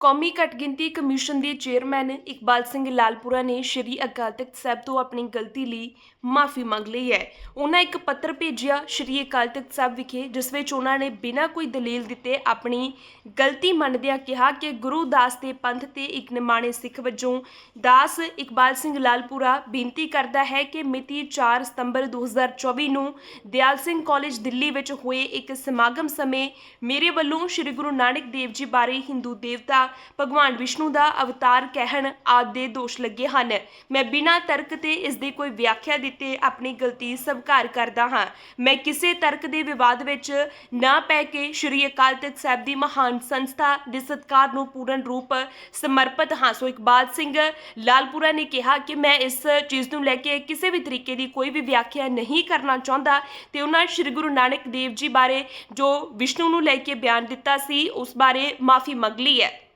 ਕੌਮੀ ਘੱਟਗਿਣਤੀ ਕਮਿਸ਼ਨ ਦੇ ਚੇਅਰਮੈਨ ਇਕਬਾਲ ਸਿੰਘ ਲਾਲਪੁਰਾ ਨੇ ਸ਼੍ਰੀ ਅਕਾਲ ਤਖਤ ਸਾਹਿਬ ਤੋਂ ਆਪਣੀ ਗਲਤੀ ਲਈ ਮਾਫੀ ਮੰਗ ਲਈ ਹੈ। ਉਹਨਾਂ ਇੱਕ ਪੱਤਰ ਭੇਜਿਆ ਸ਼੍ਰੀ ਅਕਾਲ ਤਖਤ ਸਾਹਿਬ ਵਿਖੇ, ਜਿਸ ਵਿੱਚ ਉਹਨਾਂ ਨੇ ਬਿਨਾਂ ਕੋਈ ਦਲੀਲ ਦਿੱਤੇ ਆਪਣੀ ਗਲਤੀ ਮੰਨਦਿਆਂ ਕਿਹਾ ਕਿ ਗੁਰੂ ਦਾਸ ਦੇ ਪੰਥ ਤੇ ਇੱਕ ਨਿਮਾਣੇ ਸਿੱਖ ਵਜੋਂ ਦਾਸ ਇਕਬਾਲ ਸਿੰਘ ਲਾਲਪੁਰਾ ਬੇਨਤੀ ਕਰਦਾ ਹੈ ਕਿ ਮਿਤੀ 4 ਸਤੰਬਰ 2024 ਨੂੰ ਦਿਆਲ ਸਿੰਘ ਕਾਲਜ ਦਿੱਲੀ ਵਿੱਚ ਹੋਏ ਇੱਕ ਸਮਾਗਮ ਸਮੇਂ ਮੇਰੇ ਵੱਲੋਂ ਸ੍ਰੀ ਗੁਰੂ ਨਾਨਕ ਦੇਵ ਜੀ ਬਾਰੇ ਹਿੰਦੂ ਦੇਵਤਾ ਭਗਵਾਨ ਵਿਸ਼ਨੂੰ ਦਾ ਅਵਤਾਰ ਕਹਿਣ ਆਦਿ ਦੇ ਦੋਸ਼ ਲੱਗੇ ਹਨ। ਮੈਂ ਬਿਨਾਂ ਤਰਕ ਤੇ ਇਸ ਦੀ ਕੋਈ ਵਿਆਖਿਆ ਦਿੱਤੇ ਆਪਣੀ ਗਲਤੀ ਸਵੀਕਾਰ ਕਰਦਾ ਹਾਂ। ਮੈਂ ਕਿਸੇ ਤਰਕ ਦੇ ਵਿਵਾਦ ਵਿੱਚ ਨਾ ਪੈ ਕੇ ਸ੍ਰੀ ਅਕਾਲ ਤਖਤ ਸਾਹਿਬ ਦੀ ਮਹਾਨ ਸੰਸਥਾ ਦੇ ਸਤਕਾਰ ਨੂੰ ਪੂਰਨ ਰੂਪ ਸਮਰਪਿਤ ਹਾਂ। ਸੋ ਇਕਬਾਲ ਸਿੰਘ ਲਾਲਪੁਰਾ ਨੇ ਕਿਹਾ ਕਿ ਮੈਂ ਇਸ ਚੀਜ਼ ਨੂੰ ਲੈ ਕੇ ਕਿਸੇ ਵੀ ਤਰੀਕੇ ਦੀ ਕੋਈ ਵੀ ਵਿਆਖਿਆ ਨਹੀਂ ਕਰਨਾ ਚਾਹੁੰਦਾ ਤੇ ਉਹਨਾਂ ਸ੍ਰੀ ਗੁਰੂ ਨਾਨਕ ਦੇਵ ਜੀ ਬਾਰੇ ਜੋ ਵਿਸ਼ਨੂੰ ਨੂੰ ਲੈ ਕੇ ਬਿਆਨ ਦਿੱਤਾ ਸੀ, ਉਸ ਬਾਰੇ ਮਾਫੀ ਮੰਗ ਲਈ ਹੈ।